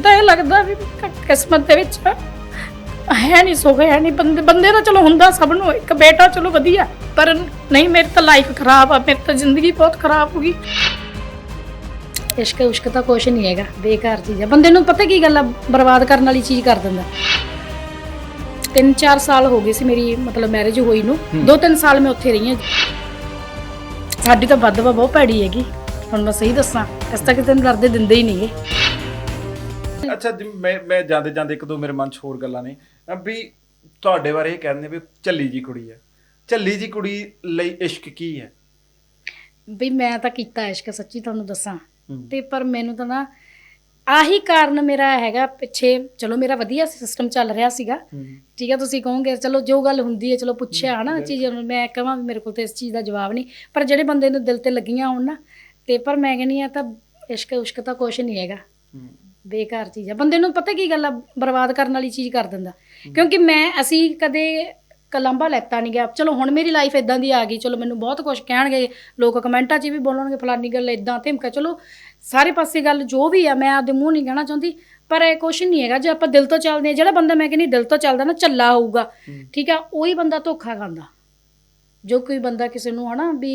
ਤਾਂ ਇਹ ਲੱਗਦਾ ਵੀ ਕਿਸਮਤ ਦੇ ਵਿੱਚ ਹੈ ਨਹੀਂ ਸੁੱਖ ਹੈ ਨਹੀਂ ਬੰਦੇ ਬੰਦੇ ਦਾ ਚਲੋ ਹੁੰਦਾ ਸਭ ਨੂੰ ਇੱਕ ਬੇਟਾ ਚਲੋ ਵਧੀਆ ਪਰ ਨਹੀਂ ਮੇਰੀ ਤਾਂ ਲਾਈਫ ਖਰਾਬ ਆ ਮੇਰੀ ਤਾਂ ਜ਼ਿੰਦਗੀ ਬਹੁਤ ਖਰਾਬ ਹੋ ਗਈ। ਇਸ਼ਕ ਉਸ਼ਕ ਤਾਂ ਕੁਛ ਨਹੀਂ ਹੈਗਾ ਬੇਕਾਰ ਚੀਜ਼ ਹੈ ਬੰਦੇ ਨੂੰ ਪਤਾ ਕੀ ਗੱਲ ਆ ਬਰਬਾਦ ਕਰਨ ਵਾਲੀ ਚੀਜ਼ ਕਰ ਦਿੰਦਾ। ਤਿੰਨ ਚਾਰ ਸਾਲ ਹੋ ਗਏ ਸੀ ਮੇਰੀ ਮਤਲਬ ਮੈਰਿਜ ਹੋਈ ਨੂੰ। ਦੋ ਤਿੰਨ ਸਾਲ ਮੈਂ ਉੱਥੇ ਰਹੀ ਹਾਂ ਸਾਡੀ ਤਾਂ ਵੱਧ ਵਾ ਬਹੁਤ ਭੈੜੀ ਹੈਗੀ। ਹੁਣ ਮੈਂ ਸਹੀ ਦੱਸਾਂ ਇਸ ਤੱਕ ਤੈਨੂੰ ਡਰਦੇ ਦਿੰਦੇ ਹੀ ਨਹੀਂਗੇ ਅੱਛਾ ਜੀ, ਮੈਂ ਮੈਂ ਜਾਂਦੇ ਜਾਂਦੇ ਇੱਕ ਦੋ ਮੇਰੇ ਮਨ 'ਚ ਹੋਰ ਗੱਲਾਂ ਨੇ। ਅਹ ਵੀ ਤੁਹਾਡੇ ਬਾਰੇ ਇਹ ਕਹਿੰਦੇ ਵੀ ਝੱਲੀ ਜੀ ਕੁੜੀ ਹੈ। ਝੱਲੀ ਜੀ ਕੁੜੀ ਲਈ ਇਸ਼ਕ ਕੀ ਹੈ? ਵੀ ਮੈਂ ਤਾਂ ਕੀਤਾ ਇਸ਼ਕ ਸੱਚੀ ਤੁਹਾਨੂੰ ਦੱਸਾਂ। ਤੇ ਪਰ ਮੈਨੂੰ ਤਾਂ ਨਾ ਆਹੀ ਕਾਰਨ ਮੇਰਾ ਹੈਗਾ ਪਿੱਛੇ ਚਲੋ ਮੇਰਾ ਵਧੀਆ ਸਿਸਟਮ ਚੱਲ ਰਿਹਾ ਸੀਗਾ। ਠੀਕ ਹੈ ਤੁਸੀਂ ਕਹੋਗੇ ਚਲੋ ਜੋ ਗੱਲ ਹੁੰਦੀ ਹੈ ਚਲੋ ਪੁੱਛਿਆ ਹਨਾ ਚੀਜ਼ ਨੂੰ ਮੈਂ ਕਹਾਂ ਵੀ ਮੇਰੇ ਕੋਲ ਤੇ ਇਸ ਚੀਜ਼ ਦਾ ਜਵਾਬ ਨਹੀਂ। ਪਰ ਜਿਹੜੇ ਬੰਦੇ ਨੂੰ ਦਿਲ ਤੇ ਲੱਗੀਆਂ ਹੋਣ ਨਾ ਤੇ ਪਰ ਮੈਂ ਕਹਿੰਦੀ ਆ ਤਾਂ ਇਸ਼ਕ ਉਸ਼ਕ ਤਾਂ ਕੁਛ ਨਹੀਂ ਹੈਗਾ। ਬੇਕਾਰ ਚੀਜ਼ ਆ। ਬੰਦੇ ਨੂੰ ਪਤਾ ਕੀ ਗੱਲ ਆ ਬਰਬਾਦ ਕਰਨ ਵਾਲੀ ਚੀਜ਼ ਕਰ ਦਿੰਦਾ। ਕਿਉਂਕਿ ਮੈਂ ਅਸੀਂ ਕਦੇ ਕਲੰਬਾ ਲੈਤਾ ਨਹੀਂ ਗਿਆ ਚਲੋ ਹੁਣ ਮੇਰੀ ਲਾਈਫ ਇਦਾਂ ਦੀ ਆ ਗਈ ਚਲੋ ਮੈਨੂੰ ਬਹੁਤ ਕੁਝ ਕਹਿਣਗੇ। ਲੋਕ ਕਮੈਂਟਾਂ 'ਚ ਵੀ ਬੋਲਣਗੇ ਫਲਾਨੀ ਗੱਲ ਇਦਾਂ ਧਮਕਾ। ਚਲੋ ਸਾਰੇ ਪਾਸੇ ਗੱਲ ਜੋ ਵੀ ਆ ਮੈਂ ਆਪਦੇ ਮੂੰਹ ਨਹੀਂ ਕਹਿਣਾ ਚਾਹੁੰਦੀ। ਪਰ ਇਹ ਕੁਛ ਨਹੀਂ ਹੈਗਾ ਜੇ ਆਪਾਂ ਦਿਲ ਤੋਂ ਚੱਲਦੇ ਆ ਜਿਹੜਾ ਬੰਦਾ ਮੈਂ ਕਹਿੰਦੀ ਦਿਲ ਤੋਂ ਚੱਲਦਾ ਨਾ ਝੱਲਾ ਹੋਊਗਾ। ਠੀਕ ਆ ਉਹੀ ਬੰਦਾ ਧੋਖਾ ਖਾਂਦਾ। ਜੋ ਕੋਈ ਬੰਦਾ ਕਿਸੇ ਨੂੰ ਹਨਾ ਵੀ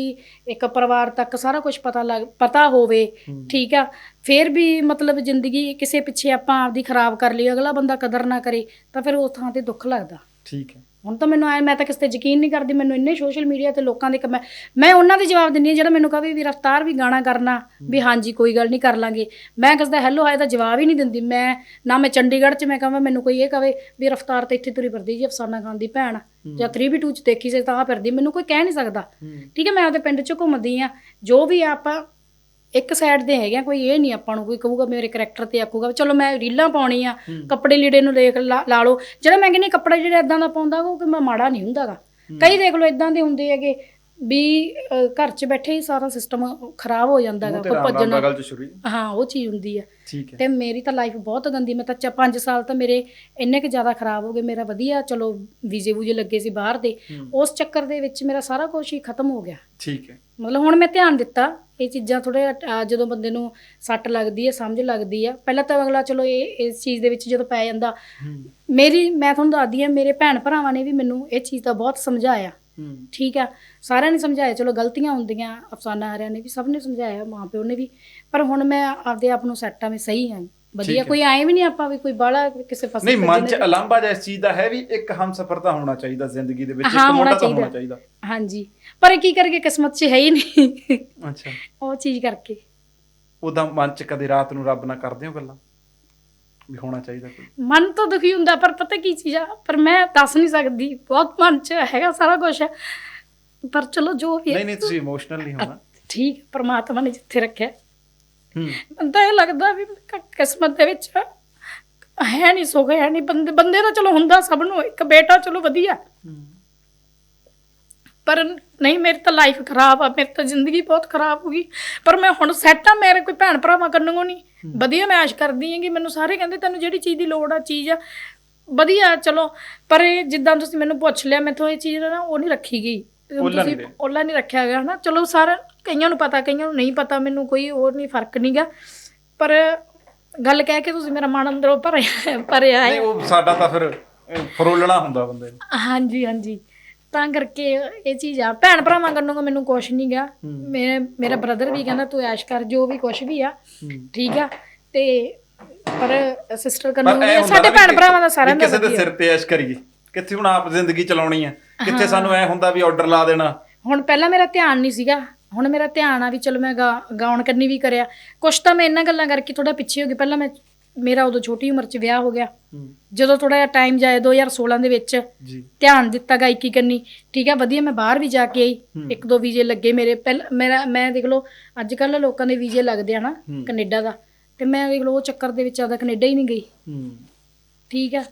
ਇੱਕ ਪਰਿਵਾਰ ਤੱਕ ਸਾਰਾ ਕੁਝ ਪਤਾ ਲੱਗ ਪਤਾ ਹੋਵੇ ਠੀਕ ਆ ਫਿਰ ਵੀ ਮਤਲਬ ਜ਼ਿੰਦਗੀ ਕਿਸੇ ਪਿੱਛੇ ਆਪਾਂ ਆਪਦੀ ਖਰਾਬ ਕਰ ਲਈ ਅਗਲਾ ਬੰਦਾ ਕਦਰ ਨਾ ਕਰੇ ਤਾਂ ਫਿਰ ਉਸ ਥਾਂ ਤੇ ਦੁੱਖ ਲੱਗਦਾ। ਠੀਕ ਹੈ। ਹੁਣ ਤਾਂ ਮੈਨੂੰ ਆਇਆ ਮੈਂ ਤਾਂ ਕਿਸੇ ਤੇ ਯਕੀਨ ਨਹੀਂ ਕਰਦੀ ਮੈਨੂੰ ਇੰਨੇ ਸੋਸ਼ਲ ਮੀਡੀਆ ਤੇ ਲੋਕਾਂ ਦੇ ਕਮੈ ਮੈਂ ਉਹਨਾਂ ਦੇ ਜਵਾਬ ਦਿੰਦੀ ਹਾਂ ਜਿਹੜਾ ਮੈਨੂੰ ਕਹੇ ਵੀ ਰਫਤਾਰ ਵੀ ਗਾਣਾ ਕਰਨਾ ਵੀ ਹਾਂਜੀ ਕੋਈ ਗੱਲ ਨਹੀਂ ਕਰ ਲਾਂਗੇ। ਮੈਂ ਕਿਸੇ ਦਾ ਹੈਲੋ ਹਾਏ ਦਾ ਜਵਾਬ ਹੀ ਨਹੀਂ ਦਿੰਦੀ। ਮੈਂ ਨਾ ਮੈਂ ਚੰਡੀਗੜ੍ਹ 'ਚ ਮੈਂ ਕਹਾਂ ਮੈਨੂੰ ਕੋਈ ਇਹ ਕਵੇ ਵੀ ਰਫਤਾਰ ਤੇ ਇੱਥੇ ਤੁਰੀ ਫਿਰਦੀ ਜੀ ਅਫਸਾਨਾ ਖਾਨ ਦੀ ਭੈਣ। ਜਾਂ 3v2 'ਚ ਦੇਖੀ ਸੀ ਤਾਂ ਆਹ ਫਿਰਦੀ ਮੈਨੂੰ ਕੋਈ ਕਹਿ ਨਹੀਂ ਸਕਦਾ। ਠੀਕ ਹੈ ਮੈਂ ਆਪਦੇ ਪਿੰਡ 'ਚ ਘੁੰਮਦੀ ਆ ਜੋ ਵੀ ਆ ਆਪਾਂ ਇੱਕ ਸਾਈਡ ਦੇ ਹੈਗੇ ਆ ਕੋਈ ਇਹ ਨਹੀਂ ਆਪਾਂ ਨੂੰ ਕੋਈ ਕਹੂਗਾ ਮੇਰੇ ਕਰੈਕਟਰ ਤੇ ਆਕੂਗਾ ਵੀ ਚਲੋ ਮੈਂ ਰੀਲਾਂ ਪਾਉਣੀ ਆ ਕੱਪੜੇ ਲੀੜੇ ਨੂੰ ਦੇਖ ਲਾ ਲਾ ਲਓ। ਜਿਹੜਾ ਮੈਂ ਕਹਿੰਦੀ ਕੱਪੜਾ ਜਿਹੜਾ ਇਦਾਂ ਦਾ ਪਾਉਂਦਾ ਉਹ ਕਿ ਮੈਂ ਮਾੜਾ ਨਹੀਂ ਹੁੰਦਾਗਾ। ਕਈ ਦੇਖ ਲਓ ਇਦਾਂ ਦੇ ਹੁੰਦੇ ਹੈਗੇ। ਵੀ ਅਹ, ਘਰ 'ਚ ਬੈਠੇ ਹੀ ਸਾਰਾ ਸਿਸਟਮ ਖਰਾਬ ਹੋ ਜਾਂਦਾਗਾ ਉਹ ਤੇ ਕੋਈ ਭੱਜਣ। ਦਾ ਗੱਲ 'ਚ ਸ਼ੁਰੂ ਹੀ। ਹਾਂ ਉਹ ਚੀਜ਼ ਹੁੰਦੀ ਆ ਠੀਕ ਹੈ। ਤੇ ਮੇਰੀ ਤਾਂ ਲਾਈਫ ਬਹੁਤ ਗੰਦੀ ਮੈਂ ਤਾਂ ਚ 5 ਸਾਲ ਤਾਂ ਮੇਰੇ ਇੰਨੇ ਕਿ ਜ਼ਿਆਦਾ ਖਰਾਬ ਹੋ ਗਏ ਮੇਰਾ ਵਧੀਆ ਚਲੋ ਵੀਜ਼ੇ ਵੂਜੇ ਲੱਗੇ ਸੀ ਬਾਹਰ ਦੇ। ਉਸ ਚੱਕਰ ਦੇ ਵਿੱਚ ਮੇਰਾ ਸਾਰਾ ਕੁਝ ਹੀ ਖਤਮ ਹੋ ਗਿਆ। ਠੀਕ ਹੈ। ਮਤਲਬ ਹੁਣ ਮੈਂ ਧਿਆਨ ਦਿੱਤਾ ਇਹ ਚੀਜ਼ਾਂ ਥੋੜੇ ਜਦੋਂ ਬੰਦੇ ਨੂੰ ਸੱਟ ਲੱਗਦੀ ਹੈ ਸਮਝ ਲੱਗਦੀ ਹੈ। ਪਹਿਲਾਂ ਤਾਂ ਅਗਲਾ ਚਲੋ ਇਹ ਇਸ ਚੀਜ਼ ਦੇ ਵਿੱਚ ਜਦੋਂ ਪੈ ਜਾਂਦਾ। ਮੇਰੀ ਮੈਂ ਤੁਹਾਨੂੰ ਦੱਸਦੀ ਹਾਂ ਮੇਰੇ ਭੈਣ ਭਰਾਵਾਂ ਨੇ ਵੀ ਮੈਨੂੰ ਇਹ ਚੀਜ਼ ਦਾ ਬਹੁਤ ਸਮਝਾਇਆ। ਠੀਕ ਆ। ਸਾਰਿਆਂ ਨੇ ਸਮਝਾਇਆ ਚਲੋ ਗਲਤੀਆਂ ਹੁੰਦੀਆਂ ਅਫਸਾਨਾ ਹਰਿਆਂ ਨੇ ਵੀ ਸਭ ਨੇ ਸਮਝਾਇਆ ਮਾਂ ਪਿਓ ਨੇ ਵੀ। ਪਰ ਹੁਣ ਮੈਂ ਆਪਦੇ ਆਪ ਨੂੰ ਸੈੱਟ ਆ ਮੈਂ ਸਹੀ ਹਾਂ ਠੀਕ ਵਧੀਆ। ਕੋਈ ਆਏ ਵੀ ਨਹੀਂ ਆਪਾਂ ਵੀ ਕੋਈ ਬਾਹਲਾ ਕਿਸੇ ਪਾਸੇ ਨਹੀਂ ਮਨ 'ਚ ਅਲੰਭਾ ਜਿਹਾ ਇਸ ਚੀਜ਼ ਦਾ ਹੈ ਵੀ ਇੱਕ ਹਮਸਫਰ ਤਾਂ ਹੋਣਾ ਚਾਹੀਦਾ ਜ਼ਿੰਦਗੀ ਦੇ ਵਿੱਚ ਇੱਕ ਮੁੰਡਾ ਤਾਂ। ਹੋਣਾ ਚਾਹੀਦਾ। ਹਾਂਜੀ। ਪਰ ਕੀ ਕਰਕੇ ਕਿਸਮਤ 'ਚ ਹੈ ਹੀ ਨਹੀਂ? ਅੱਛਾ। ਉਹ ਚੀਜ਼ ਕਰਕੇ। ਉਦਾਂ ਮਨ 'ਚ ਕਦੇ ਰਾਤ ਨੂੰ ਰੱਬ ਨਾਲ ਕਰਦੇ ਹੋ ਗੱਲਾਂ। ਵੀ ਹੋਣਾ ਚਾਹੀਦਾ ਕੋਈ? ਮਨ ਤਾਂ ਦੁਖੀ ਹੁੰਦਾ ਪਰ ਪਤਾ ਕੀ ਚੀਜ਼ ਆ? ਪਰ ਮੈਂ ਦੱਸ ਨਹੀਂ ਸਕਦੀ। ਬਹੁਤ ਮਨ 'ਚ ਹੈਗਾ ਸਾਰਾ ਕੁਝ ਪਰ ਚਲੋ ਜੋ ਵੀ ਹੈ। ਨਹੀਂ ਨਹੀਂ ਤੁਸੀਂ ਇਮੋਸ਼ਨਲ ਨਹੀਂ ਹੋਣਾ। ਠੀਕ ਹੈ, ਪ੍ਰਮਾਤਮਾ ਨੇ ਜਿੱਥੇ ਰੱਖਿਆ। ਹੂੰ। ਤਾਂ ਇਹ ਲੱਗਦਾ ਵੀ ਕਿਸਮਤ ਦੇ ਵਿੱਚ ਹੈ ਨਹੀਂ ਸੁੱਖ ਹੈ ਨਹੀਂ ਬੰਦੇ ਬੰਦੇ ਦਾ ਚਲੋ ਹੁੰਦਾ ਸਭ ਨੂੰ। ਇੱਕ ਬੇਟਾ ਚਲੋ ਵਧੀਆ। ਪਰ ਨਹੀਂ ਮੇਰੀ ਤਾਂ ਲਾਈਫ ਖਰਾਬ ਆ ਮੇਰੀ ਤਾਂ ਜ਼ਿੰਦਗੀ ਬਹੁਤ ਖਰਾਬ ਹੋ ਗਈ। ਪਰ ਮੈਂ ਹੁਣ ਸੈੱਟ ਆ ਮੇਰੇ ਕੋਈ ਭੈਣ ਭਰਾਵਾਂ ਕੰਨੋਂ ਨਹੀਂ ਵਧੀਆ ਮੈਂ ਆਸ਼ ਕਰਦੀ ਹਾਂ ਕਿ ਮੈਨੂੰ ਸਾਰੇ ਕਹਿੰਦੇ ਤੈਨੂੰ ਜਿਹੜੀ ਚੀਜ਼ ਦੀ ਲੋੜ ਆ ਚੀਜ਼ ਆ ਵਧੀਆ ਚਲੋ। ਪਰ ਇਹ ਜਿੱਦਾਂ ਤੁਸੀਂ ਮੈਨੂੰ ਪੁੱਛ ਲਿਆ ਮੈਥੋਂ ਇਹ ਚੀਜ਼ ਨਾ ਉਹ ਨਹੀਂ ਰੱਖੀ ਗਈ। ਤੁਸੀਂ। ਓਲਾ ਨਹੀਂ ਰੱਖਿਆ ਗਿਆ ਹਨਾ? ਚਲੋ ਸਾਰਾ ਕਈਆਂ ਨੂੰ ਪਤਾ ਕਈਆਂ ਨੂੰ ਨਹੀਂ ਪਤਾ ਮੈਨੂੰ ਕੋਈ ਹੋਰ ਨਹੀਂ ਫ਼ਰਕ ਨਹੀਂਗਾ ਪਰ ਗੱਲ ਕਹਿ ਕੇ ਤੁਸੀਂ ਮੇਰਾ ਮਨ ਅੰਦਰੋਂ ਭਰਿਆ ਭਰਿਆ ਨਹੀਂ ਉਹ ਸਾਡਾ ਤਾਂ ਫਿਰ ਫਰੋਲਣਾ ਹੁੰਦਾ ਬੰਦੇ ਨੂੰ। ਹਾਂਜੀ ਹਾਂਜੀ। ਤਾਂ ਕਰਕੇ ਇਹ ਚੀਜ਼ ਆ। ਭੈਣ ਭਰਾਵਾਂ ਕੰਨੋਂ ਮੈਨੂੰ ਕੁਛ ਨਹੀਂ ਗਾ ਮੇਰੇ ਮੇਰਾ ਬ੍ਰਦਰ ਵੀ ਕਹਿੰਦਾ ਤੂੰ ਐਸ਼ ਕਰ ਜੋ ਵੀ ਕੁਛ ਵੀ ਆ। ਠੀਕ ਆ? ਤੇ ਪਰ ਸਿਸਟਰ ਕੰਨੋਂ ਸਾਡੇ ਭੈਣ ਭਰਾਵਾਂ ਦਾ ਸਾਰਿਆਂ ਦਾ ਕਿਸੇ ਦੇ। ਸਿਰ ਤੇ ਐਸ਼ ਕਰੀਏ। ਕਿੱਥੇ ਹੁਣ ਆਪ ਜ਼ਿੰਦਗੀ ਚਲਾਉਣੀ ਹੈ। ਕਿੱਥੇ ਸਾਨੂੰ ਐ ਹੁੰਦਾ ਵੀ ਆਰਡਰ ਲਾ ਦੇਣਾ? ਹੁਣ ਪਹਿਲਾਂ ਮੇਰਾ ਧਿਆਨ ਨਹੀਂ ਸੀਗਾ। ਹੁਣ ਮੇਰਾ ਧਿਆਨ ਆ ਵੀ ਚਲੋ ਮੈਂ ਗਾਉਣ ਕਰਨੀ ਵੀ ਕਰਿਆ। ਕੁਛ ਤਾਂ ਮੈਂ ਇਹਨਾਂ ਗੱਲਾਂ ਕਰਕੇ ਥੋੜਾ ਪਿੱਛੇ ਹੋ ਗਈ। ਪਹਿਲਾਂ ਮੈਂ ਮੇਰਾ ਉਦੋਂ ਛੋਟੀ ਉਮਰ 'ਚ ਵਿਆਹ ਹੋ ਗਿਆ। ਜਦੋਂ ਥੋੜਾ ਜਿਹਾ ਟਾਈਮ ਜਾਏ 2016 ਦੇ ਵਿੱਚ ਜੀ। ਧਿਆਨ ਦਿੱਤਾ ਗਾਇਕੀ ਕਰਨੀ ਠੀਕ ਹੈ ਵਧੀਆ ਮੈਂ ਬਾਹਰ ਵੀ ਜਾ ਕੇ ਆਈ। ਇੱਕ ਦੋ ਵੀਜ਼ੇ ਲੱਗੇ ਮੇਰੇ। ਪਹਿਲ ਮੇਰਾ ਮੈਂ ਦੇਖ ਲਓ ਅੱਜ ਕੱਲ ਲੋਕਾਂ ਦੇ ਵੀਜ਼ੇ ਲੱਗਦੇ ਆ ਨਾ ਕੈਨੇਡਾ ਦਾ। ਤੇ ਮੈਂ ਦੇਖ ਲਓ ਉਹ ਚੱਕਰ ਦੇ ਵਿੱਚ ਆਦਾ ਕੈਨੇਡਾ ਹੀ ਨਹੀਂ ਗਈ। ਠੀਕ ਹੈ